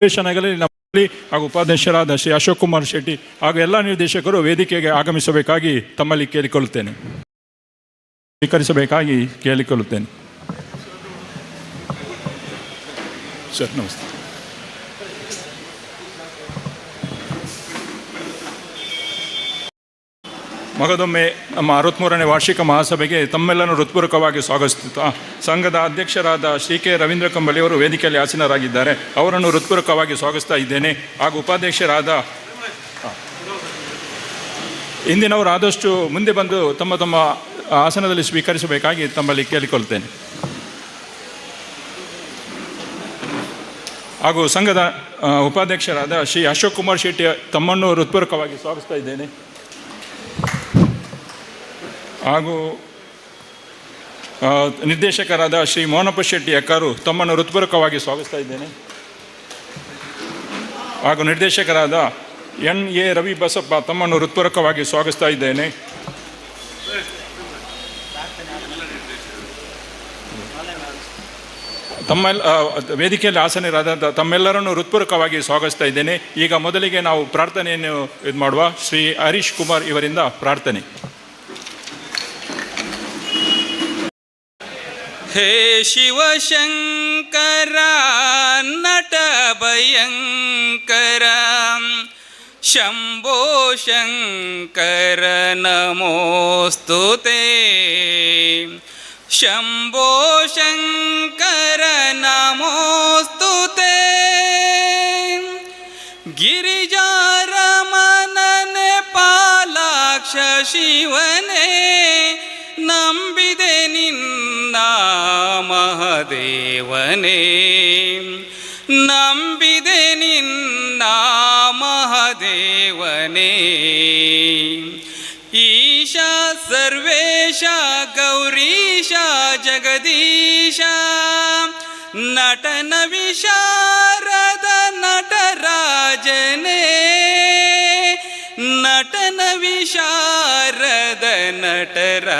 ಅಧಿವೇಶನಗಳಲ್ಲಿ ನಮ್ಮಲ್ಲಿ ಹಾಗೂ ಉಪಾಧ್ಯಕ್ಷರಾದ ಶ್ರೀ ಅಶೋಕ್ ಕುಮಾರ್ ಶೆಟ್ಟಿ ಹಾಗೂ ಎಲ್ಲ ನಿರ್ದೇಶಕರು ವೇದಿಕೆಗೆ ಆಗಮಿಸಬೇಕಾಗಿ ತಮ್ಮಲ್ಲಿ ಕೇಳಿಕೊಳ್ಳುತ್ತೇನೆ. ಸ್ವೀಕರಿಸಬೇಕಾಗಿ ಕೇಳಿಕೊಳ್ಳುತ್ತೇನೆ. ಸರ್, ನಮಸ್ತೆ. ಮಗದೊಮ್ಮೆ ನಮ್ಮ ಅರವತ್ತ್ಮೂರನೇ ವಾರ್ಷಿಕ ಮಹಾಸಭೆಗೆ ತಮ್ಮೆಲ್ಲರನ್ನು ಹೃತ್ಪೂರ್ವಕವಾಗಿ ಸ್ವಾಗತಿಸುತ್ತಾ, ಸಂಘದ ಅಧ್ಯಕ್ಷರಾದ ಶ್ರೀ ಕೆ ರವೀಂದ್ರ ಕಂಬಳಿಯವರು ವೇದಿಕೆಯಲ್ಲಿ ಆಸೀನರಾಗಿದ್ದಾರೆ. ಅವರನ್ನು ಹೃತ್ಪೂರ್ವಕವಾಗಿ ಸ್ವಾಗತಿಸ್ತಾ ಇದ್ದೇನೆ. ಹಾಗೂ ಉಪಾಧ್ಯಕ್ಷರಾದ. ಇಂದಿನವರು ಆದಷ್ಟು ಮುಂದೆ ಬಂದು ತಮ್ಮ ತಮ್ಮ ಆಸನದಲ್ಲಿ ಸ್ವೀಕರಿಸಬೇಕಾಗಿ ತಮ್ಮಲ್ಲಿ ಕೇಳಿಕೊಳ್ತೇನೆ. ಹಾಗೂ ಸಂಘದ ಉಪಾಧ್ಯಕ್ಷರಾದ ಶ್ರೀ ಅಶೋಕ್ ಕುಮಾರ್ ಶೆಟ್ಟಿ ತಮ್ಮನ್ನು ಹೃತ್ಪೂರ್ವಕವಾಗಿ ಸ್ವಾಗತಿಸ್ತಾ ಇದ್ದೇನೆ. ಹಾಗೂ ನಿರ್ದೇಶಕರಾದ ಶ್ರೀ ಮೋಹನಪ್ಪ ಶೆಟ್ಟಿ ಅಕ್ಕರು ತಮ್ಮನ್ನು ಹೃತ್ಪೂರ್ವಕವಾಗಿ ಸ್ವಾಗತಿಸ್ತಾ ಇದ್ದೇನೆ. ಹಾಗೂ ನಿರ್ದೇಶಕರಾದ ಎನ್ ಎ ರವಿ ಬಸಪ್ಪ ತಮ್ಮನ್ನು ಹೃತ್ಪೂರ್ವಕವಾಗಿ ಸ್ವಾಗತಿಸ್ತಾ ಇದ್ದೇನೆ. ತಮ್ಮೆಲ್ಲ ವೇದಿಕೆಯಲ್ಲಿ ಆಸನರಾದ ತಮ್ಮೆಲ್ಲರನ್ನು ಹೃತ್ಪೂರ್ವಕವಾಗಿ ಸ್ವಾಗತಿಸ್ತಾ ಇದ್ದೇನೆ. ಈಗ ಮೊದಲಿಗೆ ನಾವು ಪ್ರಾರ್ಥನೆಯನ್ನು ಇದು ಮಾಡುವ ಶ್ರೀ ಹರೀಶ್ ಕುಮಾರ್ ಇವರಿಂದ ಪ್ರಾರ್ಥನೆ. हे शिवशङ्करा नटभयङ्करा शम्भो शङ्कर नमोऽस्तु ते। शम्भो शङ्कर नमोऽस्तु ते। गिरिजारमनने पालाक्ष शिव ಮಹದೇವನೇ ನಂಬಿದೆ ನಿನ್ನ ಮಹದೇವನೇ. ಈಶ ಸರ್ವೇಶ ಗೌರೀಶ ಜಗದೀಶ ನಟನ ವಿಶಾರದ ನಟರಾಜನೇ. ನಟನ ವಿಶಾರದ ನಟರಾಜನೇ.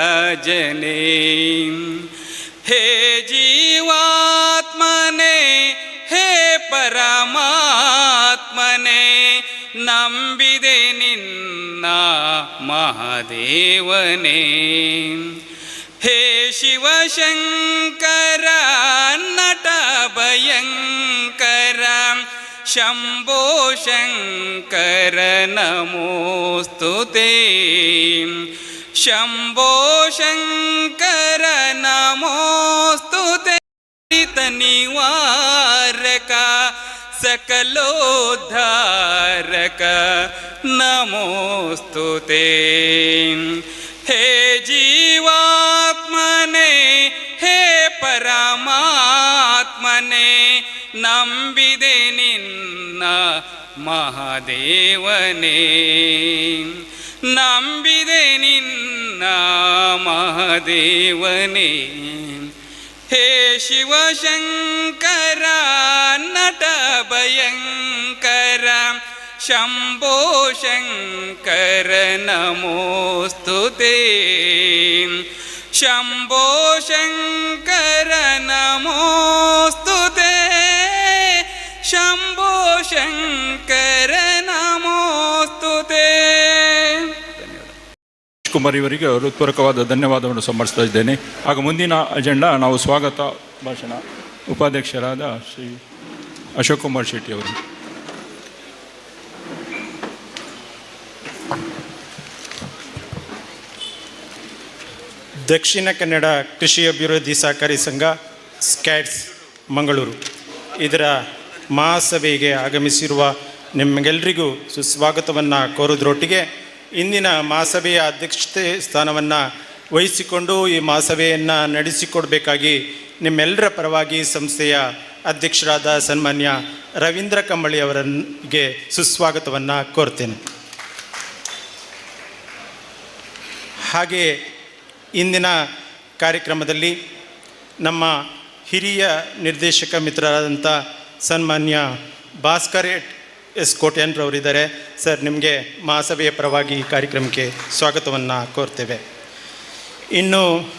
ಹೇ ಜೀವಾತ್ಮನೇ ಹೇ ಪರಮಾತ್ಮನೇ ನಂಬಿದೆ ನಿನ್ನ ಮಹಾದೇವನೇ ಹೇ ಶಿವಶಂಕರ ನಟ ಭಯಂಕರ ಶಂಭೋ ಶಂಕರ ನಮೋಸ್ತು शम्भो शङ्कर नमोऽस्तु तनिवारक सकलोद्धारक नमोऽस्तु ते हे जीवात्मने हे परमात्मने नम्बिदे निन्न महादेवने ನಂಬಿದೆ ನಿನ್ನ ಮಹಾದೇವನೇ ಹೇ ಶಿವಶಂಕರ ನಟ ಭಯಂಕರ ಶಂಭೋ ಶಂಕರ ನಮೋಸ್ತು ತೇ ಶಂಭೋ ಶಂಕರ ನಮೋಸ್ತು ಕುಮಾರ್ ಇವರಿಗೆ ಹೃತ್ಪೂರ್ವಕವಾದ ಧನ್ಯವಾದವನ್ನು ಸಮರ್ಪಿಸ್ತಾ ಇದ್ದೇನೆ. ಹಾಗೂ ಮುಂದಿನ ಅಜೆಂಡಾ ನಾವು ಸ್ವಾಗತ ಭಾಷಣ ಉಪಾಧ್ಯಕ್ಷರಾದ ಶ್ರೀ ಅಶೋಕ್ ಕುಮಾರ್ ಶೆಟ್ಟಿ ಅವರು. ದಕ್ಷಿಣ ಕನ್ನಡ ಕೃಷಿ ಅಭಿವೃದ್ಧಿ ಸಹಕಾರಿ ಸಂಘ ಸ್ಕ್ಯಾಟ್ಸ್ ಮಂಗಳೂರು. ಇದರ ಮಹಾಸಭೆಗೆ ಆಗಮಿಸಿರುವ ನಿಮಗೆಲ್ಲರಿಗೂ ಸುಸ್ವಾಗತವನ್ನು ಕೋರೋದ್ರೊಟ್ಟಿಗೆ ಇಂದಿನ ಮಹಾಸಭೆಯ ಅಧ್ಯಕ್ಷತೆ ಸ್ಥಾನವನ್ನು ವಹಿಸಿಕೊಂಡು ಈ ಮಹಾಸಭೆಯನ್ನು ನಡೆಸಿಕೊಡಬೇಕಾಗಿ ನಿಮ್ಮೆಲ್ಲರ ಪರವಾಗಿ ಸಂಸ್ಥೆಯ ಅಧ್ಯಕ್ಷರಾದ ಸನ್ಮಾನ್ಯ ರವೀಂದ್ರ ಕಂಬಳಿ ಅವರಿಗೆ ಸುಸ್ವಾಗತವನ್ನು ಕೋರ್ತೇನೆ. ಹಾಗೆ ಇಂದಿನ ಕಾರ್ಯಕ್ರಮದಲ್ಲಿ ನಮ್ಮ ಹಿರಿಯ ನಿರ್ದೇಶಕ ಮಿತ್ರರಾದಂಥ ಸನ್ಮಾನ್ಯ ಭಾಸ್ಕರ್ ಎಸ್ ಕೋಟ್ಯಾನ್ರವರಿದ್ದಾರೆ ಸರ್, ನಿಮಗೆ ಮಹಾಸಭೆಯ ಪರವಾಗಿ ಈ ಕಾರ್ಯಕ್ರಮಕ್ಕೆ ಸ್ವಾಗತವನ್ನು ಕೋರ್ತೇವೆ. ಇನ್ನು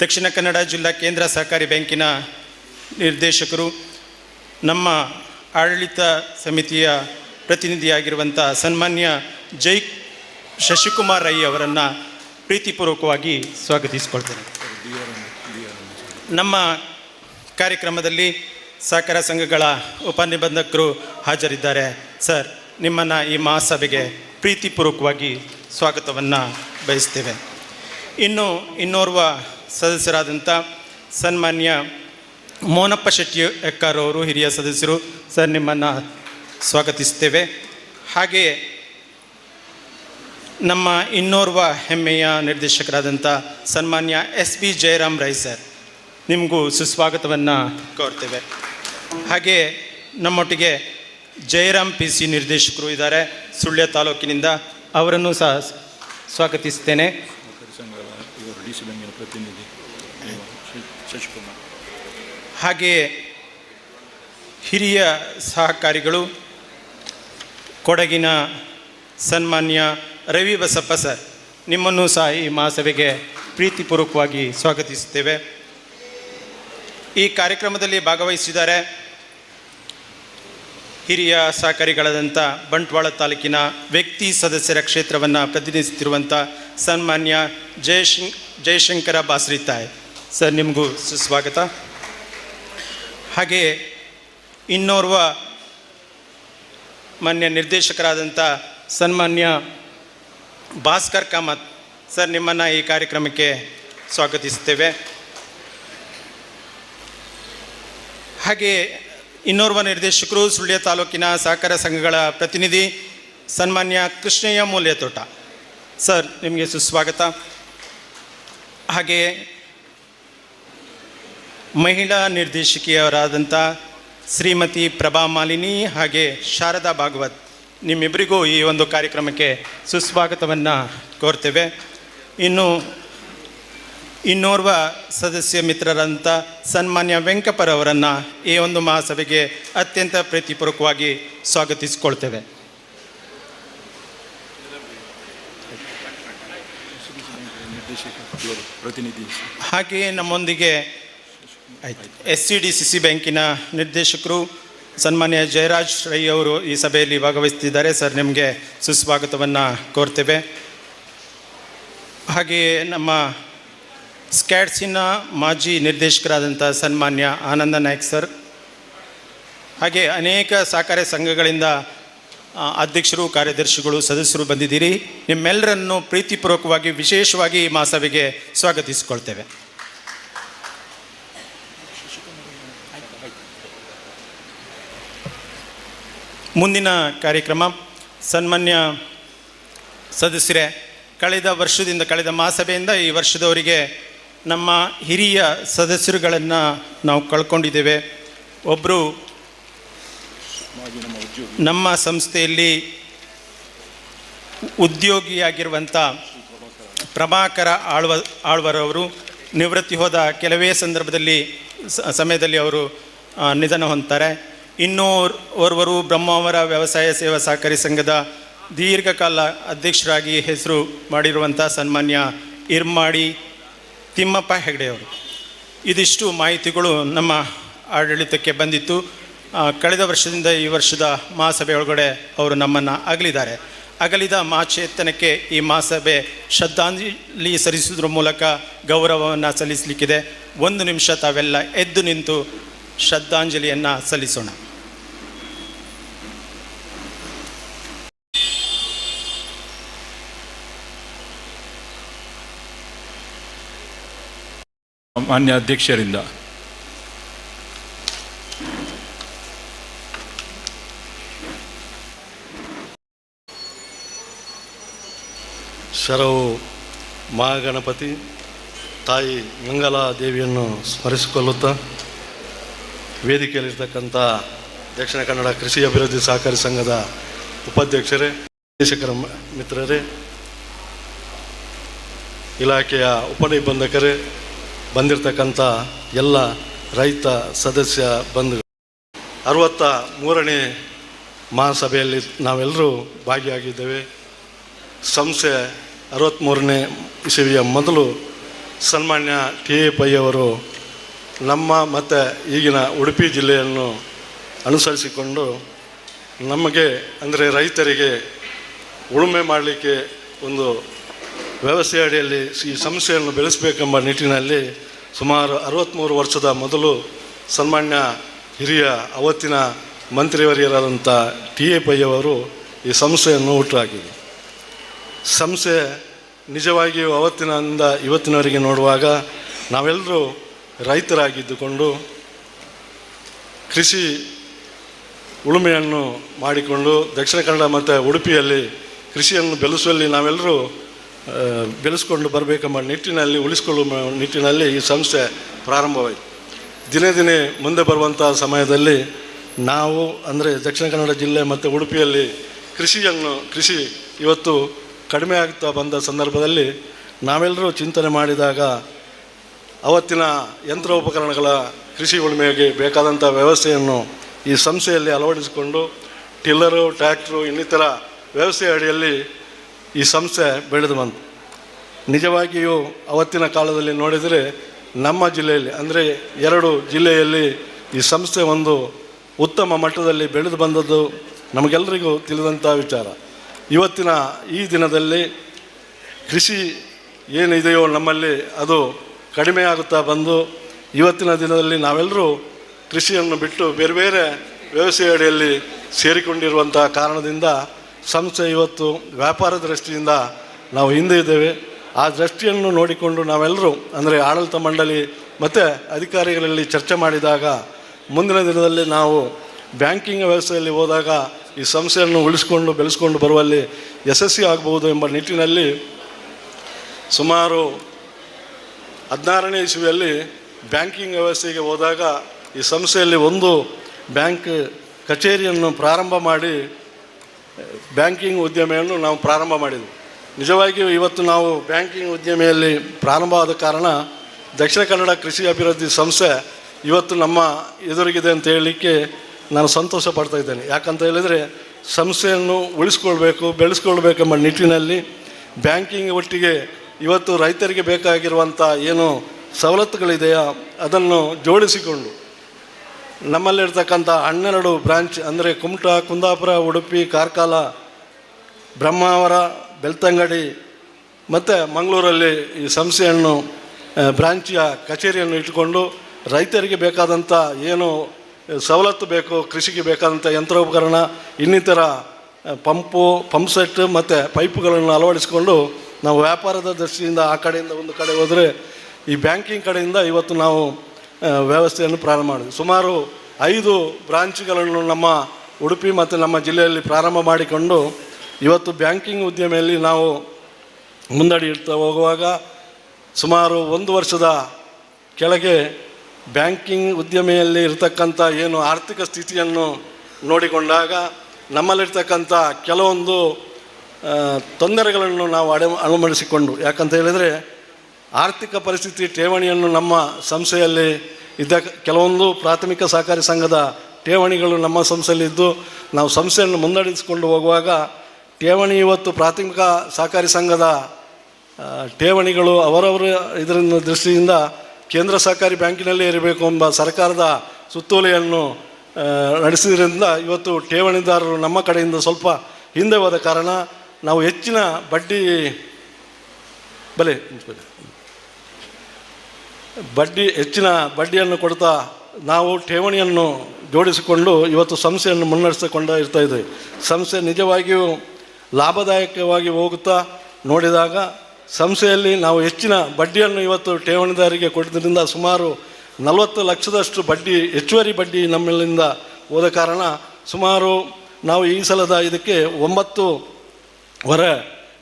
ದಕ್ಷಿಣ ಕನ್ನಡ ಜಿಲ್ಲಾ ಕೇಂದ್ರ ಸಹಕಾರಿ ಬ್ಯಾಂಕಿನ ನಿರ್ದೇಶಕರು, ನಮ್ಮ ಆಡಳಿತ ಸಮಿತಿಯ ಪ್ರತಿನಿಧಿಯಾಗಿರುವಂಥ ಸನ್ಮಾನ್ಯ ಜೈ ಶಶಿಕುಮಾರ್ ರೈ ಅವರನ್ನು ಪ್ರೀತಿಪೂರ್ವಕವಾಗಿ ಸ್ವಾಗತಿಸಿಕೊಳ್ತೇನೆ. ನಮ್ಮ ಕಾರ್ಯಕ್ರಮದಲ್ಲಿ ಸಹಕಾರ ಸಂಘಗಳ ಉಪನಿಬಂಧಕರು ಹಾಜರಿದ್ದಾರೆ. ಸರ್, ನಿಮ್ಮನ್ನು ಈ ಮಹಾಸಭೆಗೆ ಪ್ರೀತಿಪೂರ್ವಕವಾಗಿ ಸ್ವಾಗತವನ್ನು ಬಯಸ್ತೇವೆ. ಇನ್ನು ಇನ್ನೋರ್ವ ಸದಸ್ಯರಾದಂಥ ಸನ್ಮಾನ್ಯ ಮೋನಪ್ಪ ಶೆಟ್ಟಿ ಅವರು, ಹಿರಿಯ ಸದಸ್ಯರು, ಸರ್, ನಿಮ್ಮನ್ನು ಸ್ವಾಗತಿಸ್ತೇವೆ. ಹಾಗೆಯೇ ನಮ್ಮ ಇನ್ನೋರ್ವ ಹೆಮ್ಮೆಯ ನಿರ್ದೇಶಕರಾದಂಥ ಸನ್ಮಾನ್ಯ S B Jayaram Rai sir. ನಿಮಗೂ ಸುಸ್ವಾಗತವನ್ನು ಕೋರ್ತೇವೆ. ಹಾಗೆ ನಮ್ಮೊಟ್ಟಿಗೆ ಜಯರಾಮ್ ಪಿ ಸಿ ನಿರ್ದೇಶಕರು ಇದ್ದಾರೆ. ಸುಳ್ಯ ತಾಲೂಕಿನಿಂದ ಅವರನ್ನು ಸಹ ಸ್ವಾಗತಿಸ್ತೇನೆ. ಹಾಗೆಯೇ ಹಿರಿಯ ಸಹಕಾರಿಗಳು, ಕೊಡಗಿನ ಸನ್ಮಾನ್ಯ ರವಿ ಬಸಪ್ಪ ಸರ್, ನಿಮ್ಮನ್ನು ಸಹ ಈ ಮಹಾಸಭೆಗೆ ಪ್ರೀತಿಪೂರ್ವಕವಾಗಿ ಸ್ವಾಗತಿಸುತ್ತೇವೆ ಈ ಕಾರ್ಯಕ್ರಮದಲ್ಲಿ ಭಾಗವಹಿಸಿದ್ದಾರೆ ಹಿರಿಯ ಸಹಕಾರಿಗಳಾದಂಥ ಬಂಟ್ವಾಳ ತಾಲೂಕಿನ ವ್ಯಕ್ತಿ ಸದಸ್ಯರ ಕ್ಷೇತ್ರವನ್ನು ಪ್ರತಿನಿಧಿಸುತ್ತಿರುವಂಥ ಸನ್ಮಾನ್ಯ ಜಯಶಂ, ಜಯಶಂಕರ ಬಾಸ್ರಿತಾಯ್. ಸರ್, ನಿಮಗೂ ಸುಸ್ವಾಗತ. ಹಾಗೆಯೇ ಇನ್ನೋರ್ವ ಮಾನ್ಯ ನಿರ್ದೇಶಕರಾದಂಥ ಸನ್ಮಾನ್ಯ ಭಾಸ್ಕರ್ ಕಾಮತ್ ಸರ್, ನಿಮ್ಮನ್ನು ಈ ಕಾರ್ಯಕ್ರಮಕ್ಕೆ ಸ್ವಾಗತಿಸ್ತೇವೆ ಹಾಗೆಯೇ ಇನ್ನೋರ್ವ ನಿರ್ದೇಶಕರು ಸುಳ್ಯ ತಾಲೂಕಿನ ಸಹಕಾರ ಸಂಘಗಳ ಪ್ರತಿನಿಧಿ ಸನ್ಮಾನ್ಯ ಕೃಷ್ಣಯ್ಯ ಮೂಲ್ಯತೋಟ. ಸರ್, ನಿಮಗೆ ಸುಸ್ವಾಗತ. ಹಾಗೆ ಮಹಿಳಾ ನಿರ್ದೇಶಕಿಯವರಾದಂಥ ಶ್ರೀಮತಿ ಪ್ರಭಾ ಮಾಲಿನಿ ಹಾಗೆ ಶಾರದಾ ಭಾಗವತ್ ನಿಮ್ಮಿಬ್ಬರಿಗೂ ಈ ಒಂದು ಕಾರ್ಯಕ್ರಮಕ್ಕೆ ಸುಸ್ವಾಗತವನ್ನು ಕೋರ್ತೇವೆ. ಇನ್ನು ಇನ್ನೋರ್ವ ಸದಸ್ಯ ಮಿತ್ರರಂಥ ಸನ್ಮಾನ್ಯ ವೆಂಕಪ್ಪರವರನ್ನು ಈ ಒಂದು ಮಹಾಸಭೆಗೆ ಅತ್ಯಂತ ಪ್ರೀತಿಪೂರ್ವಕವಾಗಿ ಸ್ವಾಗತಿಸಿಕೊಳ್ತೇವೆ. ಹಾಗೆಯೇ ನಮ್ಮೊಂದಿಗೆ S C D C C ಬ್ಯಾಂಕಿನ ನಿರ್ದೇಶಕರು ಸನ್ಮಾನ್ಯ ಜಯರಾಜ್ ರೈ ಅವರು ಈ ಸಭೆಯಲ್ಲಿ ಭಾಗವಹಿಸ್ತಿದ್ದಾರೆ ಸರ್, ನಿಮಗೆ ಸುಸ್ವಾಗತವನ್ನು ಕೋರ್ತೇವೆ. ಹಾಗೆಯೇ ನಮ್ಮ ಸ್ಕ್ಯಾಟ್ಸಿನ ಮಾಜಿ ನಿರ್ದೇಶಕರಾದಂಥ ಸನ್ಮಾನ್ಯ ಆನಂದ ನಾಯ್ಕ್ ಸರ್, ಹಾಗೆ ಅನೇಕ ಸಹಕಾರಿ ಸಂಘಗಳಿಂದ ಅಧ್ಯಕ್ಷರು, ಕಾರ್ಯದರ್ಶಿಗಳು, ಸದಸ್ಯರು ಬಂದಿದ್ದೀರಿ. ನಿಮ್ಮೆಲ್ಲರನ್ನು ಪ್ರೀತಿಪೂರ್ವಕವಾಗಿ, ವಿಶೇಷವಾಗಿ ಈ ಮಾಸವಿಗೆ ಸ್ವಾಗತಿಸಿಕೊಳ್ತೇವೆ. ಮುಂದಿನ ಕಾರ್ಯಕ್ರಮ, ಸನ್ಮಾನ್ಯ ಸದಸ್ಯರೇ, ಕಳೆದ ವರ್ಷದಿಂದ, ಕಳೆದ ಮಾಸಭೆಯಿಂದ ಈ ವರ್ಷದವರೆಗೆ ನಮ್ಮ ಹಿರಿಯ ಸದಸ್ಯರುಗಳನ್ನು ನಾವು ಕಳ್ಕೊಂಡಿದ್ದೇವೆ. ಒಬ್ಬರು ನಮ್ಮ ಸಂಸ್ಥೆಯಲ್ಲಿ ಉದ್ಯೋಗಿಯಾಗಿರುವಂಥ ಪ್ರಭಾಕರ ಆಳ್ವ, ಆಳ್ವರವರು ನಿವೃತ್ತಿ ಹೋದ ಕೆಲವೇ ಸಂದರ್ಭದಲ್ಲಿ ಸಮಯದಲ್ಲಿ ಅವರು ನಿಧನ ಹೊಂದ್ತಾರೆ. ಇನ್ನೂ ಓರ್ವರು ಬ್ರಹ್ಮಾವರ ವ್ಯವಸಾಯ ಸೇವಾ ಸಹಕಾರಿ ಸಂಘದ ದೀರ್ಘಕಾಲ ಅಧ್ಯಕ್ಷರಾಗಿ ಹೆಸರು ಮಾಡಿರುವಂಥ ಸನ್ಮಾನ್ಯ ಇರ್ಮಾಡಿ ತಿಮ್ಮಪ್ಪ ಹೆಗಡೆಯವರು ಇದಿಷ್ಟು ಮಾಹಿತಿಗಳು ನಮ್ಮ ಆಡಳಿತಕ್ಕೆ ಬಂದಿತ್ತು. ಕಳೆದ ವರ್ಷದಿಂದ ಈ ವರ್ಷದ ಮಹಾಸಭೆ ಒಳಗಡೆ ಅವರು ನಮ್ಮನ್ನು ಅಗಲಿದ್ದಾರೆ. ಅಗಲಿದ ಮಾಚೇತನಕ್ಕೆ ಈ ಮಹಾಸಭೆ ಶ್ರದ್ಧಾಂಜಲಿ ಸಲ್ಲಿಸುವುದರ ಮೂಲಕ ಗೌರವವನ್ನು ಸಲ್ಲಿಸಲಿಕ್ಕಿದೆ. ಒಂದು ನಿಮಿಷ ತಾವೆಲ್ಲ ಎದ್ದು ನಿಂತು ಶ್ರದ್ಧಾಂಜಲಿಯನ್ನು ಸಲ್ಲಿಸೋಣ. ಮಾನ್ಯ ಅಧ್ಯಕ್ಷರಿಂದ. ಶರವು ಮಹಾಗಣಪತಿ ತಾಯಿ ಮಂಗಲಾ ದೇವಿಯನ್ನು ಸ್ಮರಿಸಿಕೊಳ್ಳುತ್ತಾ ವೇದಿಕೆಯಲ್ಲಿರ್ತಕ್ಕಂಥ ದಕ್ಷಿಣ ಕನ್ನಡ ಕೃಷಿ ಅಭಿವೃದ್ಧಿ ಸಹಕಾರಿ ಸಂಘದ ಉಪಾಧ್ಯಕ್ಷರೇ, ನಿರ್ದೇಶಕರ ಮಿತ್ರರೇ, ಇಲಾಖೆಯ ಉಪನಿಬಂಧಕರೇ ಬಂದಿರತಕ್ಕಂಥ ಎಲ್ಲ ರೈತ ಸದಸ್ಯ ಬಂಧುಗಳು. ಅರವತ್ತ ಮೂರನೇ ಮಹಾಸಭೆಯಲ್ಲಿ ನಾವೆಲ್ಲರೂ ಭಾಗಿಯಾಗಿದ್ದೇವೆ. ಸಂಸ್ಥೆ ಅರವತ್ತ್ಮೂರನೇ ಇಸವಿಯ ಮೊದಲು ಸನ್ಮಾನ್ಯ ಟಿ ಎ ಪೈಯವರು ನಮ್ಮ ಮತ್ತು ಈಗಿನ ಉಡುಪಿ ಜಿಲ್ಲೆಯನ್ನು ಅನುಸರಿಸಿಕೊಂಡು ನಮಗೆ ಅಂದರೆ ರೈತರಿಗೆ ಉಳುಮೆ ಮಾಡಲಿಕ್ಕೆ ಒಂದು ವ್ಯವಸ್ಥೆ ಅಡಿಯಲ್ಲಿ ಈ ಸಂಸ್ಥೆಯನ್ನು ಬೆಳೆಸಬೇಕೆಂಬ ನಿಟ್ಟಿನಲ್ಲಿ ಸುಮಾರು ಅರವತ್ತ್ಮೂರು ವರ್ಷದ ಮೊದಲು ಸನ್ಮಾನ್ಯ ಹಿರಿಯ ಅವತ್ತಿನ ಮಂತ್ರಿವರಿಯರಾದಂಥ ಟಿ ಎ ಪೈಯವರು ಈ ಸಂಸ್ಥೆಯನ್ನು ಹುಟ್ಟುಹಾಕಿದರು ಸಂಸ್ಥೆ ನಿಜವಾಗಿಯೂ ಅವತ್ತಿನಿಂದ ಇವತ್ತಿನವರೆಗೆ ನೋಡುವಾಗ ನಾವೆಲ್ಲರೂ ರೈತರಾಗಿದ್ದುಕೊಂಡು ಕೃಷಿ ಉಳುಮೆಯನ್ನು ಮಾಡಿಕೊಂಡು ದಕ್ಷಿಣ ಕನ್ನಡ ಮತ್ತು ಉಡುಪಿಯಲ್ಲಿ ಕೃಷಿಯನ್ನು ಬೆಳೆಸುವಲ್ಲಿ ನಾವೆಲ್ಲರೂ ಬೆಳೆಸ್ಕೊಂಡು ಬರಬೇಕೆಂಬ ನಿಟ್ಟಿನಲ್ಲಿ, ಉಳಿಸ್ಕೊಳ್ಳುವ ನಿಟ್ಟಿನಲ್ಲಿ ಈ ಸಂಸ್ಥೆ ಪ್ರಾರಂಭವಾಯಿತು. ದಿನೇ ದಿನೇ ಮುಂದೆ ಬರುವಂಥ ಸಮಯದಲ್ಲಿ ನಾವು, ಅಂದರೆ ದಕ್ಷಿಣ ಕನ್ನಡ ಜಿಲ್ಲೆ ಮತ್ತು ಉಡುಪಿಯಲ್ಲಿ ಕೃಷಿಯನ್ನು ಕೃಷಿ ಇವತ್ತು ಕಡಿಮೆ ಆಗ್ತಾ ಬಂದ ಸಂದರ್ಭದಲ್ಲಿ ನಾವೆಲ್ಲರೂ ಚಿಂತನೆ ಮಾಡಿದಾಗ ಅವತ್ತಿನ ಯಂತ್ರೋಪಕರಣಗಳ ಕೃಷಿ ಉಳುಮೆಗೆ ಬೇಕಾದಂಥ ವ್ಯವಸ್ಥೆಯನ್ನು ಈ ಸಂಸ್ಥೆಯಲ್ಲಿ ಅಳವಡಿಸಿಕೊಂಡು, ಟಿಲ್ಲರು ಟ್ಯಾಕ್ಟ್ರು ಇನ್ನಿತರ ವ್ಯವಸ್ಥೆ ಅಡಿಯಲ್ಲಿ ಈ ಸಂಸ್ಥೆ ಬೆಳೆದು ಬಂತು. ನಿಜವಾಗಿಯೂ ಅವತ್ತಿನ ಕಾಲದಲ್ಲಿ ನೋಡಿದರೆ ನಮ್ಮ ಜಿಲ್ಲೆಯಲ್ಲಿ, ಅಂದರೆ ಎರಡು ಜಿಲ್ಲೆಯಲ್ಲಿ ಈ ಸಂಸ್ಥೆ ಒಂದು ಉತ್ತಮ ಮಟ್ಟದಲ್ಲಿ ಬೆಳೆದು ಬಂದದ್ದು ನಮಗೆಲ್ಲರಿಗೂ ತಿಳಿದಂಥ ವಿಚಾರ. ಇವತ್ತಿನ ಈ ದಿನದಲ್ಲಿ ಕೃಷಿ ಏನಿದೆಯೋ ನಮ್ಮಲ್ಲಿ ಅದು ಕಡಿಮೆ ಆಗುತ್ತಾ ಬಂದು, ಇವತ್ತಿನ ದಿನದಲ್ಲಿ ನಾವೆಲ್ಲರೂ ಕೃಷಿಯನ್ನು ಬಿಟ್ಟು ಬೇರೆ ಬೇರೆ ವ್ಯವಸಾಯ ಅಡಿಯಲ್ಲಿ ಸೇರಿಕೊಂಡಿರುವಂಥ ಕಾರಣದಿಂದ ಸಂಸ್ಥೆ ಇವತ್ತು ವ್ಯಾಪಾರ ದೃಷ್ಟಿಯಿಂದ ನಾವು ಹಿಂದೆ ಇದ್ದೇವೆ. ಆ ದೃಷ್ಟಿಯನ್ನು ನೋಡಿಕೊಂಡು ನಾವೆಲ್ಲರೂ, ಅಂದರೆ ಆಡಳಿತ ಮಂಡಳಿ ಮತ್ತು ಅಧಿಕಾರಿಗಳಲ್ಲಿ ಚರ್ಚೆ ಮಾಡಿದಾಗ, ಮುಂದಿನ ದಿನದಲ್ಲಿ ನಾವು ಬ್ಯಾಂಕಿಂಗ್ ವ್ಯವಸ್ಥೆಯಲ್ಲಿ ಹೋದಾಗ ಈ ಸಂಸ್ಥೆಯನ್ನು ಉಳಿಸ್ಕೊಂಡು ಬೆಳೆಸ್ಕೊಂಡು ಬರುವಲ್ಲಿ ಯಶಸ್ವಿ ಆಗಬಹುದು ಎಂಬ ನಿಟ್ಟಿನಲ್ಲಿ ಸುಮಾರು ಹದಿನಾರನೇ ಇಸುವಿಯಲ್ಲಿ ಬ್ಯಾಂಕಿಂಗ್ ವ್ಯವಸ್ಥೆಗೆ ಹೋದಾಗ ಈ ಸಂಸ್ಥೆಯಲ್ಲಿ ಒಂದು ಬ್ಯಾಂಕ್ ಕಚೇರಿಯನ್ನು ಪ್ರಾರಂಭ ಮಾಡಿ ಬ್ಯಾಂಕಿಂಗ್ ಉದ್ಯಮವನ್ನು ನಾವು ಪ್ರಾರಂಭ ಮಾಡಿದ್ವಿ. ನಿಜವಾಗಿಯೂ ಇವತ್ತು ನಾವು ಬ್ಯಾಂಕಿಂಗ್ ಉದ್ಯಮೆಯಲ್ಲಿ ಪ್ರಾರಂಭ ಆದ ಕಾರಣ ದಕ್ಷಿಣ ಕನ್ನಡ ಕೃಷಿ ಅಭಿವೃದ್ಧಿ ಸಂಸ್ಥೆ ಇವತ್ತು ನಮ್ಮ ಎದುರಿಗಿದೆ ಅಂತ ಹೇಳಲಿಕ್ಕೆ ನಾನು ಸಂತೋಷ ಪಡ್ತಾ ಇದ್ದೇನೆ. ಯಾಕಂತ ಹೇಳಿದರೆ ಸಂಸ್ಥೆಯನ್ನು ಉಳಿಸ್ಕೊಳ್ಬೇಕು ಬೆಳೆಸ್ಕೊಳ್ಬೇಕೆಂಬ ನಿಟ್ಟಿನಲ್ಲಿ ಬ್ಯಾಂಕಿಂಗ್ ಒಟ್ಟಿಗೆ ಇವತ್ತು ರೈತರಿಗೆ ಬೇಕಾಗಿರುವಂಥ ಏನು ಸವಲತ್ತುಗಳಿದೆಯಾ ಅದನ್ನು ಜೋಡಿಸಿಕೊಂಡು ನಮ್ಮಲ್ಲಿರ್ತಕ್ಕಂಥ ಹನ್ನೆರಡು ಬ್ರಾಂಚ್ ಅಂದರೆ ಕುಮಟಾ, ಕುಂದಾಪುರ, ಉಡುಪಿ ಕಾರ್ಕಾಲ ಬ್ರಹ್ಮಾವರ, ಬೆಳ್ತಂಗಡಿ ಮತ್ತು ಮಂಗಳೂರಲ್ಲಿ ಈ ಸಂಸ್ಥೆಯನ್ನು ಬ್ರಾಂಚಿಯ ಕಚೇರಿಯನ್ನು ಇಟ್ಟುಕೊಂಡು ರೈತರಿಗೆ ಬೇಕಾದಂಥ ಏನು ಸವಲತ್ತು ಬೇಕು, ಕೃಷಿಗೆ ಬೇಕಾದಂಥ ಯಂತ್ರೋಪಕರಣ, ಇನ್ನಿತರ ಪಂಪು ಸೆಟ್ ಮತ್ತು ಪೈಪ್ಗಳನ್ನು ಅಳವಡಿಸಿಕೊಂಡು ನಾವು ವ್ಯಾಪಾರದ ದೃಷ್ಟಿಯಿಂದ ಆ ಕಡೆಯಿಂದ ಒಂದು ಕಡೆ ಹೋದರೆ ಈ ಬ್ಯಾಂಕಿಂಗ್ ಕಡೆಯಿಂದ ಇವತ್ತು ನಾವು ವ್ಯವಸ್ಥೆಯನ್ನು ಪ್ರಾರಂಭ ಮಾಡಿದ್ವಿ. ಸುಮಾರು ಐದು ಬ್ರಾಂಚ್ಗಳನ್ನು ನಮ್ಮ ಉಡುಪಿ ಮತ್ತು ನಮ್ಮ ಜಿಲ್ಲೆಯಲ್ಲಿ ಪ್ರಾರಂಭ ಮಾಡಿಕೊಂಡು ಇವತ್ತು ಬ್ಯಾಂಕಿಂಗ್ ಉದ್ಯಮೆಯಲ್ಲಿ ನಾವು ಮುಂದಡಿ ಇಡ್ತಾ ಹೋಗುವಾಗ ಸುಮಾರು ಒಂದು ವರ್ಷದ ಕೆಳಗೆ ಬ್ಯಾಂಕಿಂಗ್ ಉದ್ಯಮೆಯಲ್ಲಿ ಇರತಕ್ಕಂಥ ಏನು ಆರ್ಥಿಕ ಸ್ಥಿತಿಯನ್ನು ನೋಡಿಕೊಂಡಾಗ ನಮ್ಮಲ್ಲಿರ್ತಕ್ಕಂಥ ಕೆಲವೊಂದು ತೊಂದರೆಗಳನ್ನು ನಾವು ಅಡೆ ಅನುಮಡಿಸಿಕೊಂಡು ಯಾಕಂತ ಹೇಳಿದರೆ ಆರ್ಥಿಕ ಪರಿಸ್ಥಿತಿ ಠೇವಣಿಯನ್ನು ನಮ್ಮ ಸಂಸ್ಥೆಯಲ್ಲಿ ಇದ್ದ ಕೆಲವೊಂದು ಪ್ರಾಥಮಿಕ ಸಹಕಾರಿ ಸಂಘದ ಠೇವಣಿಗಳು ನಮ್ಮ ಸಂಸ್ಥೆಯಲ್ಲಿದ್ದು ನಾವು ಸಂಸ್ಥೆಯನ್ನು ಮುನ್ನಡೆಸಿಕೊಂಡು ಹೋಗುವಾಗ ಠೇವಣಿ ಇವತ್ತು ಪ್ರಾಥಮಿಕ ಸಹಕಾರಿ ಸಂಘದ ಠೇವಣಿಗಳು ಅವರವರ ಇದರಿಂದ ದೃಷ್ಟಿಯಿಂದ ಕೇಂದ್ರ ಸಹಕಾರಿ ಬ್ಯಾಂಕಿನಲ್ಲೇ ಇರಬೇಕು ಎಂಬ ಸರ್ಕಾರದ ಸುತ್ತೋಲೆಯನ್ನು ನಡೆಸಿದ್ರಿಂದ ಇವತ್ತು ಠೇವಣಿದಾರರು ನಮ್ಮ ಕಡೆಯಿಂದ ಸ್ವಲ್ಪ ಹಿಂದೆ ಹೋದ ಕಾರಣ ನಾವು ಹೆಚ್ಚಿನ ಬಡ್ಡಿ, ಬಲೆ. ಬಡ್ಡಿ ಹೆಚ್ಚಿನ ಬಡ್ಡಿಯನ್ನು ಕೊಡ್ತಾ ನಾವು ಠೇವಣಿಯನ್ನು ಜೋಡಿಸಿಕೊಂಡು ಇವತ್ತು ಸಂಸ್ಥೆಯನ್ನು ಮುನ್ನಡೆಸಿಕೊಂಡ ಇರ್ತಾ ಇದೆ. ಸಂಸ್ಥೆ ನಿಜವಾಗಿಯೂ ಲಾಭದಾಯಕವಾಗಿ ಹೋಗುತ್ತಾ ನೋಡಿದಾಗ ಸಂಸ್ಥೆಯಲ್ಲಿ ನಾವು ಹೆಚ್ಚಿನ ಬಡ್ಡಿಯನ್ನು ಇವತ್ತು ಠೇವಣಿದಾರಿಗೆ ಕೊಟ್ಟಿದ್ದರಿಂದ ಸುಮಾರು ನಲವತ್ತು ಲಕ್ಷದಷ್ಟು ಬಡ್ಡಿ, ಹೆಚ್ಚುವರಿ ಬಡ್ಡಿ ನಮ್ಮಲ್ಲಿಂದ ಹೋದ ಕಾರಣ ಸುಮಾರು ನಾವು ಈ ಸಲದ ಇದಕ್ಕೆ ಒಂಬತ್ತು ವರ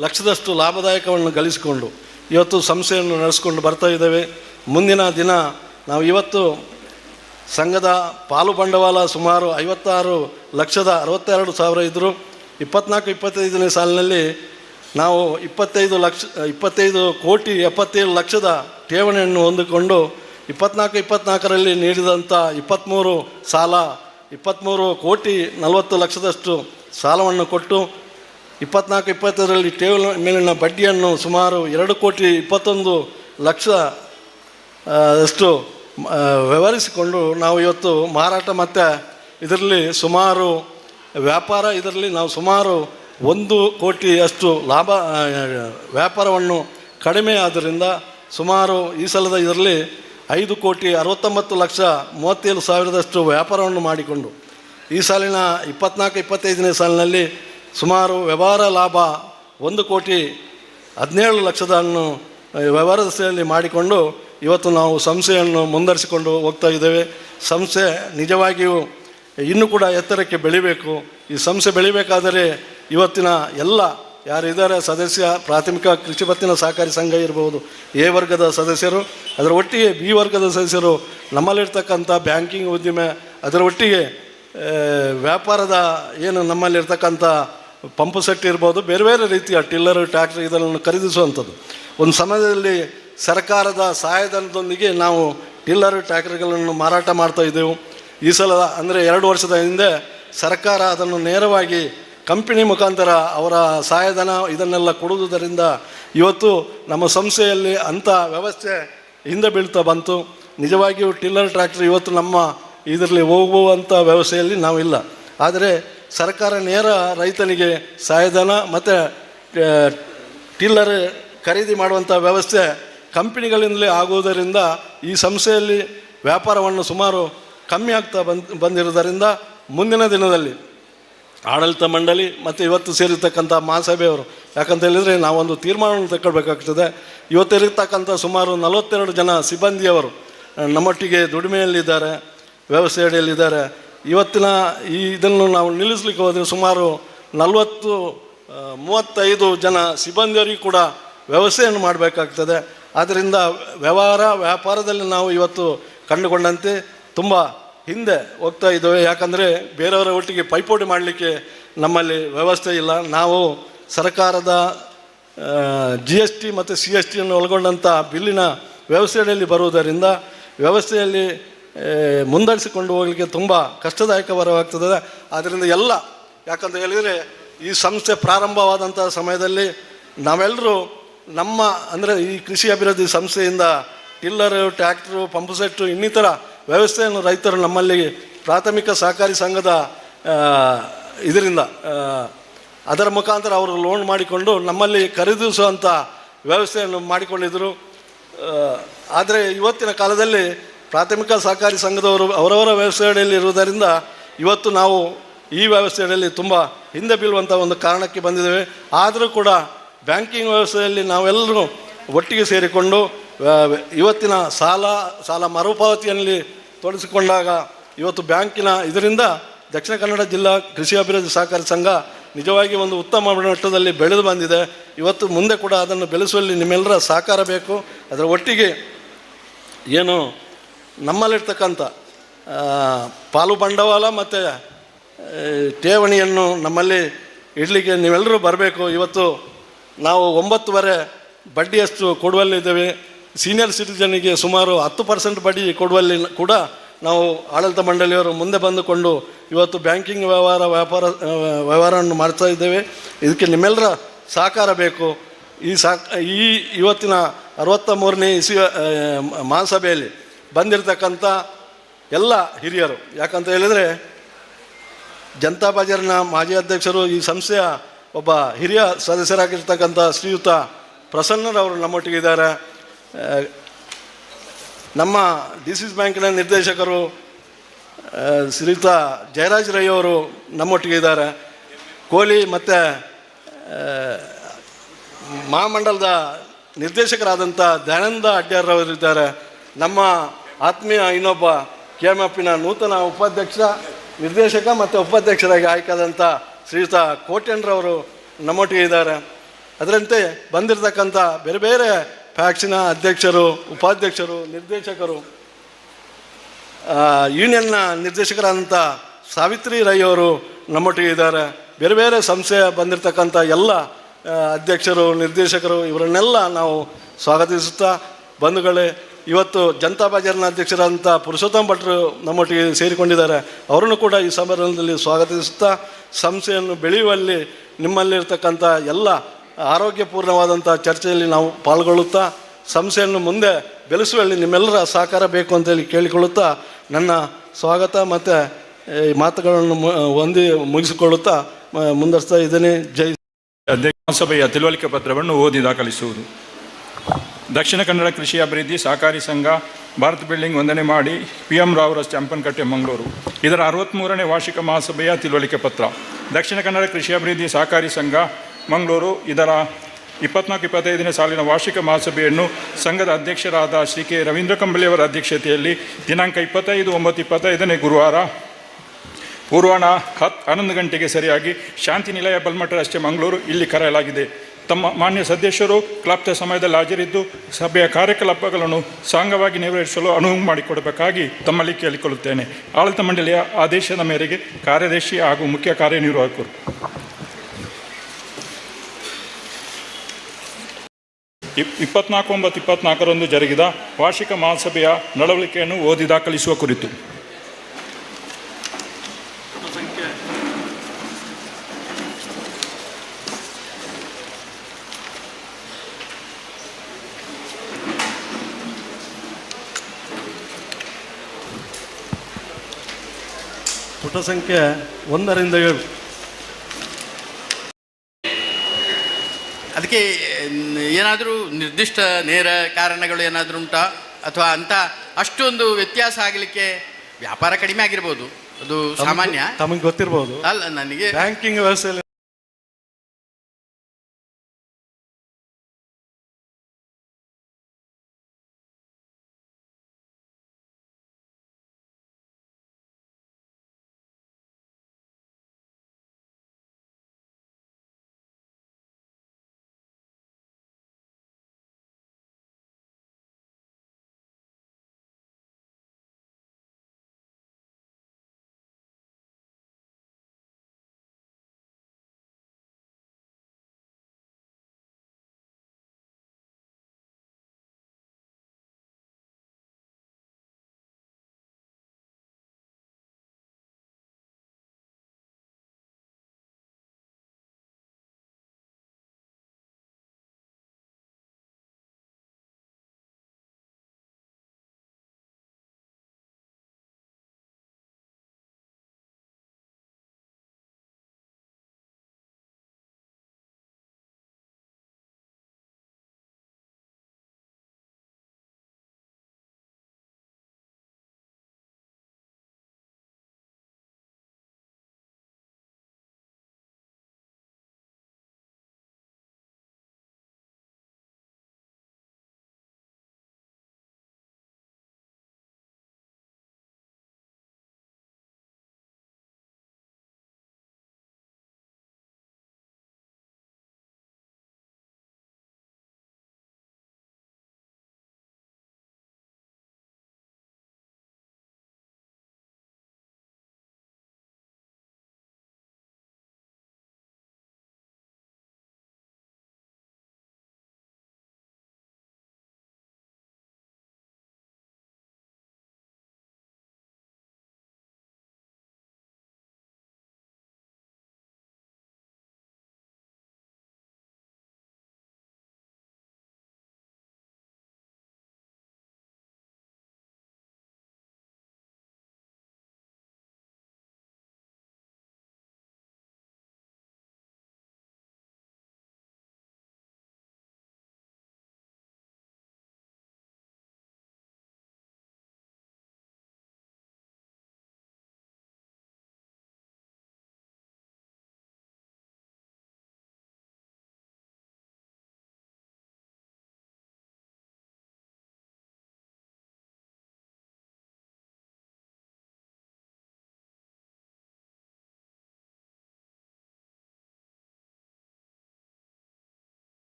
ಲಕ್ಷದಷ್ಟು ಲಾಭದಾಯಕವನ್ನು ಗಳಿಸಿಕೊಂಡು ಇವತ್ತು ಸಂಸ್ಥೆಯನ್ನು ನಡೆಸ್ಕೊಂಡು ಬರ್ತಾ ಇದ್ದೇವೆ. ಮುಂದಿನ ದಿನ ನಾವು ಇವತ್ತು ಸಂಘದ ಪಾಲು ಬಂಡವಾಳ ಸುಮಾರು ಐವತ್ತಾರು ಲಕ್ಷದ ಅರವತ್ತೆರಡು ಸಾವಿರ ಇದ್ದರು. ಇಪ್ಪತ್ನಾಲ್ಕು, ಇಪ್ಪತ್ತೈದನೇ ಸಾಲಿನಲ್ಲಿ ನಾವು ಇಪ್ಪತ್ತೈದು ಲಕ್ಷ, ಇಪ್ಪತ್ತೈದು ಕೋಟಿ ಎಪ್ಪತ್ತೇಳು ಲಕ್ಷದ ಠೇವಣಿಯನ್ನು ಹೊಂದಿಕೊಂಡು ಇಪ್ಪತ್ನಾಲ್ಕು, ಇಪ್ಪತ್ನಾಲ್ಕರಲ್ಲಿ ನೀಡಿದಂಥ ಇಪ್ಪತ್ತ್ಮೂರು ಸಾಲ ಇಪ್ಪತ್ತ್ಮೂರು ಕೋಟಿ ನಲವತ್ತು ಲಕ್ಷದಷ್ಟು ಸಾಲವನ್ನು ಕೊಟ್ಟು ಇಪ್ಪತ್ನಾಲ್ಕು ಇಪ್ಪತ್ತರಲ್ಲಿ ಠೇವಣಿ ಮೇಲಿನ ಬಡ್ಡಿಯನ್ನು ಸುಮಾರು ಎರಡು ಕೋಟಿ ಇಪ್ಪತ್ತೊಂದು ಲಕ್ಷ ಅಷ್ಟು ವ್ಯವಹರಿಸಿಕೊಂಡು ನಾವು ಇವತ್ತು ಮಾರಾಟ ಮತ್ತು ಇದರಲ್ಲಿ ಸುಮಾರು, ವ್ಯಾಪಾರ ಇದರಲ್ಲಿ ನಾವು ಸುಮಾರು ಒಂದು ಕೋಟಿಯಷ್ಟು ಲಾಭ ವ್ಯಾಪಾರವನ್ನು ಕಡಿಮೆ ಆದ್ದರಿಂದ ಸುಮಾರು ಈ ಸಲದ ಇದರಲ್ಲಿ ಐದು ಕೋಟಿ ಅರವತ್ತೊಂಬತ್ತು ಲಕ್ಷ ಮೂವತ್ತೇಳು ಸಾವಿರದಷ್ಟು ವ್ಯಾಪಾರವನ್ನು ಮಾಡಿಕೊಂಡು ಈ ಸಾಲಿನ ಇಪ್ಪತ್ನಾಲ್ಕು, ಇಪ್ಪತ್ತೈದನೇ ಸಾಲಿನಲ್ಲಿ ಸುಮಾರು ವ್ಯವಹಾರ ಲಾಭ ಒಂದು ಕೋಟಿ ಹದಿನೇಳು ಲಕ್ಷದನ್ನು ವ್ಯವಹಾರದಲ್ಲಿ ಮಾಡಿಕೊಂಡು ಇವತ್ತು ನಾವು ಸಂಸ್ಥೆಯನ್ನು ಮುಂದರಿಸಿಕೊಂಡು ಹೋಗ್ತಾ ಇದ್ದೇವೆ. ಸಂಸ್ಥೆ ನಿಜವಾಗಿಯೂ ಇನ್ನೂ ಕೂಡ ಎತ್ತರಕ್ಕೆ ಬೆಳಿಬೇಕು. ಈ ಸಂಸ್ಥೆ ಬೆಳಿಬೇಕಾದರೆ ಇವತ್ತಿನ ಎಲ್ಲ ಯಾರಿದ್ದಾರೆ ಸದಸ್ಯ, ಪ್ರಾಥಮಿಕ ಕೃಷಿ ಪತ್ತಿನ ಸಹಕಾರಿ ಸಂಘ ಇರಬಹುದು ಎ ವರ್ಗದ ಸದಸ್ಯರು, ಅದರ ಒಟ್ಟಿಗೆ ಬಿ ವರ್ಗದ ಸದಸ್ಯರು ನಮ್ಮಲ್ಲಿರ್ತಕ್ಕಂಥ ಬ್ಯಾಂಕಿಂಗ್ ಉದ್ದಿಮೆ ಅದರ ಒಟ್ಟಿಗೆ ವ್ಯಾಪಾರದ ಏನು ನಮ್ಮಲ್ಲಿರ್ತಕ್ಕಂಥ ಪಂಪು ಸೆಟ್ ಇರ್ಬೋದು, ಬೇರೆ ಬೇರೆ ರೀತಿಯ ಟಿಲ್ಲರು ಟ್ಯಾಕ್ಟ್ರಿ ಇದನ್ನು ಖರೀದಿಸುವಂಥದ್ದು. ಒಂದು ಸಮಯದಲ್ಲಿ ಸರ್ಕಾರದ ಸಹಾಯಧನದೊಂದಿಗೆ ನಾವು ಟಿಲ್ಲರ್ ಟ್ಯಾಕ್ಟರ್ಗಳನ್ನು ಮಾರಾಟ ಮಾಡ್ತಾ ಇದ್ದೆವು. ಈ ಸಲ ಅಂದರೆ ಎರಡು ವರ್ಷದ ಹಿಂದೆ ಸರ್ಕಾರ ಅದನ್ನು ನೇರವಾಗಿ ಕಂಪನಿ ಮುಖಾಂತರ ಅವರ ಸಹಾಯಧನ ಇದನ್ನೆಲ್ಲ ಕೊಡುವುದರಿಂದ ಇವತ್ತು ನಮ್ಮ ಸಂಸ್ಥೆಯಲ್ಲಿ ಅಂಥ ವ್ಯವಸ್ಥೆ ಹಿಂದೆ ಬೀಳ್ತಾ ಬಂತು. ನಿಜವಾಗಿಯೂ ಟಿಲ್ಲರ್ ಟ್ರ್ಯಾಕ್ಟರ್ ಇವತ್ತು ನಮ್ಮ ಇದರಲ್ಲಿ ಹೋಗುವಂಥ ವ್ಯವಸ್ಥೆಯಲ್ಲಿ ನಾವಿಲ್ಲ ಆದರೆ ಸರ್ಕಾರ ನೇರ ರೈತನಿಗೆ ಸಹಾಯಧನ ಮತ್ತು ಟಿಲ್ಲರ್ ಖರೀದಿ ಮಾಡುವಂಥ ವ್ಯವಸ್ಥೆ ಕಂಪನಿಗಳಿಂದಲೇ ಆಗುವುದರಿಂದ ಈ ಸಂಸ್ಥೆಯಲ್ಲಿ ವ್ಯಾಪಾರವನ್ನು ಸುಮಾರು ಕಮ್ಮಿ ಆಗ್ತಾ ಬಂದ್ ಬಂದಿರೋದರಿಂದ ಮುಂದಿನ ದಿನದಲ್ಲಿ ಆಡಳಿತ ಮಂಡಳಿ ಮತ್ತು ಇವತ್ತು ಸೇರಿರ್ತಕ್ಕಂಥ ಮಹಾಸಭೆಯವರು, ಯಾಕಂತ ಹೇಳಿದರೆ ನಾವೊಂದು ತೀರ್ಮಾನವನ್ನು ತಗೊಳ್ಬೇಕಾಗ್ತದೆ ಇವತ್ತಿರತಕ್ಕಂಥ ಸುಮಾರು ನಲವತ್ತೆರಡು ಜನ ಸಿಬ್ಬಂದಿಯವರು ನಮ್ಮೊಟ್ಟಿಗೆ ದುಡಿಮೆಯಲ್ಲಿದ್ದಾರೆ ವ್ಯವಸ್ಥೆ ಅಡಿಯಲ್ಲಿದ್ದಾರೆ ಇವತ್ತಿನ ಈ ಇದನ್ನು ನಾವು ನಿಲ್ಲಿಸ್ಲಿಕ್ಕೆ ಹೋದರೆ ಸುಮಾರು ನಲವತ್ತು ಮೂವತ್ತೈದು ಜನ ಸಿಬ್ಬಂದಿಯವರಿಗೂ ಕೂಡ ವ್ಯವಸ್ಥೆಯನ್ನು ಮಾಡಬೇಕಾಗ್ತದೆ. ಆದ್ದರಿಂದ ವ್ಯವಹಾರ, ವ್ಯಾಪಾರದಲ್ಲಿ ನಾವು ಇವತ್ತು ಕಂಡುಕೊಂಡಂತೆ ತುಂಬ ಹಿಂದೆ ಹೋಗ್ತಾ ಇದ್ದೇವೆ. ಯಾಕಂದರೆ ಬೇರೆಯವರ ಒಟ್ಟಿಗೆ ಪೈಪೋಟಿ ಮಾಡಲಿಕ್ಕೆ ನಮ್ಮಲ್ಲಿ ವ್ಯವಸ್ಥೆ ಇಲ್ಲ. ನಾವು ಸರ್ಕಾರದ ಜಿ ಎಸ್ ಟಿ ಮತ್ತು ಸಿ ಎಸ್ ಟಿಯನ್ನು ಒಳಗೊಂಡಂಥ ಬಿಲ್ಲಿನ ವ್ಯವಸ್ಥೆಯಲ್ಲಿ ಬರುವುದರಿಂದ ವ್ಯವಸ್ಥೆಯಲ್ಲಿ ಮುಂದಡಿಸಿಕೊಂಡು ಹೋಗಲಿಕ್ಕೆ ತುಂಬ ಕಷ್ಟದಾಯಕವರವಾಗ್ತದೆ ಆದ್ದರಿಂದ ಎಲ್ಲ, ಯಾಕಂತ ಹೇಳಿದರೆ ಈ ಸಂಸ್ಥೆ ಪ್ರಾರಂಭವಾದಂಥ ಸಮಯದಲ್ಲಿ ನಾವೆಲ್ಲರೂ ನಮ್ಮ, ಅಂದರೆ ಈ ಕೃಷಿ ಅಭಿವೃದ್ಧಿ ಸಂಸ್ಥೆಯಿಂದ ಟಿಲ್ಲರು, ಟ್ಯಾಕ್ಟ್ರು ಪಂಪ್ಸೆಟ್ಟು ಇನ್ನಿತರ ವ್ಯವಸ್ಥೆಯನ್ನು ರೈತರು ನಮ್ಮಲ್ಲಿ ಪ್ರಾಥಮಿಕ ಸಹಕಾರಿ ಸಂಘದ ಇದರಿಂದ ಅದರ ಮುಖಾಂತರ ಅವರು ಲೋನ್ ಮಾಡಿಕೊಂಡು ನಮ್ಮಲ್ಲಿ ಖರೀದಿಸುವಂಥ ವ್ಯವಸ್ಥೆಯನ್ನು ಮಾಡಿಕೊಂಡಿದ್ದರು. ಆದರೆ ಇವತ್ತಿನ ಕಾಲದಲ್ಲಿ ಪ್ರಾಥಮಿಕ ಸಹಕಾರಿ ಸಂಘದವರು ಅವರವರ ವ್ಯವಸ್ಥೆಯಲ್ಲಿ ಇರುವುದರಿಂದ ಇವತ್ತು ನಾವು ಈ ವ್ಯವಸ್ಥೆಯಲ್ಲಿ ತುಂಬ ಹಿಂದೆ ಬೀಳುವಂಥ ಒಂದು ಕಾರಣಕ್ಕೆ ಬಂದಿದ್ದೇವೆ. ಆದರೂ ಕೂಡ ಬ್ಯಾಂಕಿಂಗ್ ವ್ಯವಸ್ಥೆಯಲ್ಲಿ ನಾವೆಲ್ಲರೂ ಒಟ್ಟಿಗೆ ಸೇರಿಕೊಂಡು ಇವತ್ತಿನ ಸಾಲ ಸಾಲ ಮರುಪಾವತಿಯಲ್ಲಿ ತೊಡಗಿಸಿಕೊಂಡಾಗ ಇವತ್ತು ಬ್ಯಾಂಕಿನ ಇದರಿಂದ ದಕ್ಷಿಣ ಕನ್ನಡ ಜಿಲ್ಲಾ ಕೃಷಿ ಅಭಿವೃದ್ಧಿ ಸಹಕಾರಿ ಸಂಘ ನಿಜವಾಗಿ ಒಂದು ಉತ್ತಮ ಮಟ್ಟದಲ್ಲಿ ಬೆಳೆದು ಬಂದಿದೆ. ಇವತ್ತು ಮುಂದೆ ಕೂಡ ಅದನ್ನು ಬೆಳೆಸುವಲ್ಲಿ ನಿಮ್ಮೆಲ್ಲರ ಸಹಕಾರ ಬೇಕು. ಅದರ ಒಟ್ಟಿಗೆ ಏನು ನಮ್ಮಲ್ಲಿರ್ತಕ್ಕಂಥ ಪಾಲು ಬಂಡವಾಳ ಮತ್ತು ಠೇವಣಿಯನ್ನು ನಮ್ಮಲ್ಲಿ ಇಡಲಿಕ್ಕೆ ನೀವೆಲ್ಲರೂ ಬರಬೇಕು. ಇವತ್ತು ನಾವು ಒಂಬತ್ತುವರೆ ಬಡ್ಡಿಯಷ್ಟು ಕೊಡುವಲ್ಲಿದ್ದೇವೆ. ಸೀನಿಯರ್ ಸಿಟಿಜನಿಗೆ ಸುಮಾರು ಹತ್ತು ಪರ್ಸೆಂಟ್ ಬಡ್ಡಿ ಕೊಡುವಲ್ಲಿ ಕೂಡ ನಾವು ಆಡಳಿತ ಮಂಡಳಿಯವರು ಮುಂದೆ ಬಂದುಕೊಂಡು ಇವತ್ತು ಬ್ಯಾಂಕಿಂಗ್ ವ್ಯವಹಾರ ವ್ಯಾಪಾರ ವ್ಯವಹಾರವನ್ನು ಮಾಡ್ತಾ ಇದ್ದೇವೆ. ಇದಕ್ಕೆ ನಿಮ್ಮೆಲ್ಲರ ಸಹಕಾರ ಬೇಕು. ಈ ಸಾ ಈ ಇವತ್ತಿನ ಅರವತ್ತ ಮೂರನೇ ಇಸಿ ಮಹಾಸಭೆಯಲ್ಲಿ ಬಂದಿರತಕ್ಕಂಥ ಎಲ್ಲ ಹಿರಿಯರು. ಯಾಕಂತ ಹೇಳಿದರೆ ಜನತಾ ಬಜಾರ್ನ ಮಾಜಿ ಅಧ್ಯಕ್ಷರು ಈ ಸಂಸ್ಥೆಯ ಒಬ್ಬ ಹಿರಿಯ ಸದಸ್ಯರಾಗಿರ್ತಕ್ಕಂಥ ಶ್ರೀಯುತ ಪ್ರಸನ್ನರವರು ನಮ್ಮೊಟ್ಟಿಗಿದ್ದಾರೆ ನಮ್ಮ ಡಿ ಸಿ ಬ್ಯಾಂಕಿನ ನಿರ್ದೇಶಕರು ಶ್ರೀಯುತ ಜಯರಾಜ್ ರೈ ಅವರು ನಮ್ಮೊಟ್ಟಿಗೆ ಇದ್ದಾರೆ. ಕೋಹ್ಲಿ ಮತ್ತು ಮಹಾಮಂಡಲದ ನಿರ್ದೇಶಕರಾದಂಥ ದಯಾನಂದ ಇದ್ದಾರೆ. ನಮ್ಮ ಆತ್ಮೀಯ ಇನ್ನೊಬ್ಬ ಕೆ ಎಂ ಎಫ್ನ ನೂತನ ಉಪಾಧ್ಯಕ್ಷ, ನಿರ್ದೇಶಕ ಮತ್ತು ಉಪಾಧ್ಯಕ್ಷರಾಗಿ ಆಯ್ಕಾದಂಥ ಶ್ರೀಯುತ ಕೋಟ್ಯನ್ರವರು ನಮ್ಮೊಟ್ಟಿಗೆ ಇದ್ದಾರೆ. ಅದರಂತೆ ಬಂದಿರತಕ್ಕಂಥ ಬೇರೆ ಬೇರೆ ಫ್ಯಾಕ್ಸಿನ ಅಧ್ಯಕ್ಷರು, ಉಪಾಧ್ಯಕ್ಷರು, ನಿರ್ದೇಶಕರು ಯೂನಿಯನ್ನ ನಿರ್ದೇಶಕರಾದಂಥ ಸಾವಿತ್ರಿ ರೈ ಅವರು ನಮ್ಮೊಟ್ಟಿಗೆ ಇದ್ದಾರೆ. ಬೇರೆ ಬೇರೆ ಸಂಸ್ಥೆಯ ಬಂದಿರತಕ್ಕಂಥ ಎಲ್ಲ ಅಧ್ಯಕ್ಷರು, ನಿರ್ದೇಶಕರು, ಇವರನ್ನೆಲ್ಲ ನಾವು ಸ್ವಾಗತಿಸುತ್ತಾ ಬಂಧುಗಳೇ, ಇವತ್ತು ಜನತಾ ಬಜಾರ್ನ ಅಧ್ಯಕ್ಷರಾದಂಥ ಪುರುಷೋತ್ತಮ ಭಟ್ರು ನಮ್ಮೊಟ್ಟಿಗೆ ಸೇರಿಕೊಂಡಿದ್ದಾರೆ. ಅವರನ್ನು ಕೂಡ ಈ ಸಮಾರಂಭದಲ್ಲಿ ಸ್ವಾಗತಿಸುತ್ತಾ ಸಂಸ್ಥೆಯನ್ನು ಬೆಳೆಯುವಲ್ಲಿ ನಿಮ್ಮಲ್ಲಿರ್ತಕ್ಕಂಥ ಎಲ್ಲ ಆರೋಗ್ಯಪೂರ್ಣವಾದಂಥ ಚರ್ಚೆಯಲ್ಲಿ ನಾವು ಪಾಲ್ಗೊಳ್ಳುತ್ತಾ, ಸಂಸ್ಥೆಯನ್ನು ಮುಂದೆ ಬೆಳೆಸುವಲ್ಲಿ ನಿಮ್ಮೆಲ್ಲರ ಸಹಕಾರ ಬೇಕು ಅಂತೇಳಿ ಕೇಳಿಕೊಳ್ಳುತ್ತಾ, ನನ್ನ ಸ್ವಾಗತ ಮತ್ತು ಈ ಮಾತುಗಳನ್ನು ಹೊಂದಿ ಮುಗಿಸಿಕೊಳ್ಳುತ್ತಾ ಮುಂದರ್ಸ್ತಾ ಇದ್ದೇನೆ. ಜೈ ಸಭೆಯ ತಿಳುವಳಿಕೆ ಪತ್ರವನ್ನು ಓದಿ ದಾಖಲಿಸುವುದು. ದಕ್ಷಿಣ ಕನ್ನಡ ಕೃಷಿ ಅಭಿವೃದ್ಧಿ ಸಹಕಾರಿ ಸಂಘ ಭಾರತ್ ಬಿಲ್ಡಿಂಗ್ ವಂದನೆ ಮಾಡಿ ಪಿ ಎಂ ರಾವ್ ಅಂಪನಕಟ್ಟೆ ಮಂಗಳೂರು. ಇದರ ಅರವತ್ತ್ಮೂರನೇ ವಾರ್ಷಿಕ ಮಹಾಸಭೆಯ ತಿಳುವಳಿಕೆ ಪತ್ರ. ದಕ್ಷಿಣ ಕನ್ನಡ ಕೃಷಿ ಅಭಿವೃದ್ಧಿ ಸಹಕಾರಿ ಸಂಘ, ಮಂಗಳೂರು. ಇದರ ಇಪ್ಪತ್ನಾಲ್ಕು, ಇಪ್ಪತ್ತೈದನೇ ಸಾಲಿನ ವಾರ್ಷಿಕ ಮಹಾಸಭೆಯನ್ನು ಸಂಘದ ಅಧ್ಯಕ್ಷರಾದ ಶ್ರೀ ಕೆ ರವೀಂದ್ರ ಕಂಬಳಿಯವರ ಅಧ್ಯಕ್ಷತೆಯಲ್ಲಿ ದಿನಾಂಕ ಇಪ್ಪತ್ತೈದು, ಒಂಬತ್ತು, ಇಪ್ಪತ್ತೈದನೇ ಗುರುವಾರ ಪೂರ್ವಾಣ ಹತ್ತು ಹನ್ನೊಂದು ಗಂಟೆಗೆ ಸರಿಯಾಗಿ ಶಾಂತಿ ನಿಲಯ ಬಲ್ಮಠ ರಸ್ತೆ ಮಂಗಳೂರು ಇಲ್ಲಿ ಕರೆಯಲಾಗಿದೆ. ತಮ್ಮ ಮಾನ್ಯ ಸದಸ್ಯರು, ಕ್ಲಾಪ್ತ ಸಮಯದಲ್ಲಿ ಹಾಜರಿದ್ದು ಸಭೆಯ ಕಾರ್ಯಕಲಾಪಗಳನ್ನು ಸಾಂಗವಾಗಿ ನೆರವೇರಿಸಲು ಅನುವು ಮಾಡಿಕೊಡಬೇಕಾಗಿ ತಮ್ಮಲ್ಲಿ ಕೇಳಿಕೊಳ್ಳುತ್ತೇನೆ. ಆಡಳಿತ ಮಂಡಳಿಯ ಆದೇಶದ ಮೇರೆಗೆ ಕಾರ್ಯದರ್ಶಿ ಹಾಗೂ ಮುಖ್ಯ ಕಾರ್ಯನಿರ್ವಾಹಕರು. ಇಪ್, ಇಪ್ಪತ್ನಾಲ್ಕು ಒಂಬತ್ತು ಇಪ್ಪತ್ನಾಲ್ಕರಂದು ಜರುಗಿದ ವಾರ್ಷಿಕ ಮಹಾಸಭೆಯ ನಡವಳಿಕೆಯನ್ನು ಓದಿ ದಾಖಲಿಸುವ ಕುರಿತು. ಪುಟ ಸಂಖ್ಯೆ ಒಂದರಿಂದ ಏಳು. ಅದಕ್ಕೆ ಏನಾದರೂ ನಿರ್ದಿಷ್ಟ ನೇರ ಕಾರಣಗಳು ಏನಾದರೂ ಉಂಟಾ? ಅಥವಾ ಅಂತ ಅಷ್ಟೊಂದು ವ್ಯತ್ಯಾಸ ಆಗಲಿಕ್ಕೆ ವ್ಯಾಪಾರ ಕಡಿಮೆ ಆಗಿರ್ಬೋದು? ಅದು ಸಾಮಾನ್ಯ? ತಮಗೆ ಗೊತ್ತಿರ್ಬೋದು. ಅಲ್ಲ ನನಗೆ ಬ್ಯಾಂಕಿಂಗ್ ವ್ಯವಸ್ಥೆಯಲ್ಲಿ